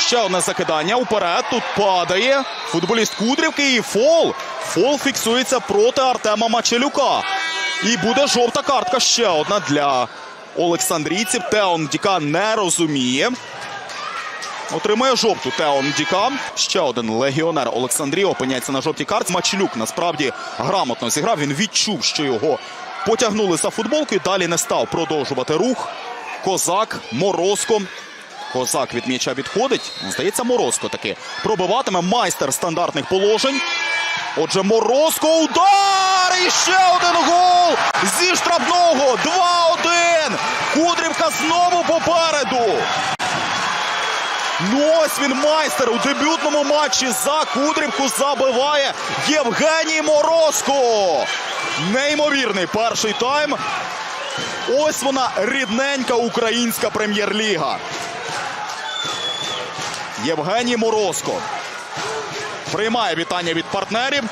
Ще одне закидання. Уперед. Тут падає. Футболіст Кудрівки і фол. Фол фіксується проти Артема Мачелюка. І буде жовта картка ще одна для олександрійців. Теон Діка не розуміє. Отримує жовту Теон Діка. Ще один легіонер Олександрії опиняється на жовтій картці. Мачелюк насправді грамотно зіграв. Він відчув, що його потягнули за футболку далі не став продовжувати рух. Козак, Морозко. Козак від м'яча відходить. Здається, Морозко таки пробиватиме майстер стандартних положень. Отже, Морозко удар! І ще один гол зі штрафного. 2-1. Кудрівка знову попереду. Ну ось він майстер у дебютному матчі за Кудрівку забиває Євгеній Морозко. Неймовірний перший тайм. Ось вона рідненька українська прем'єр-ліга. Євгеній Морозко приймає вітання від партнерів.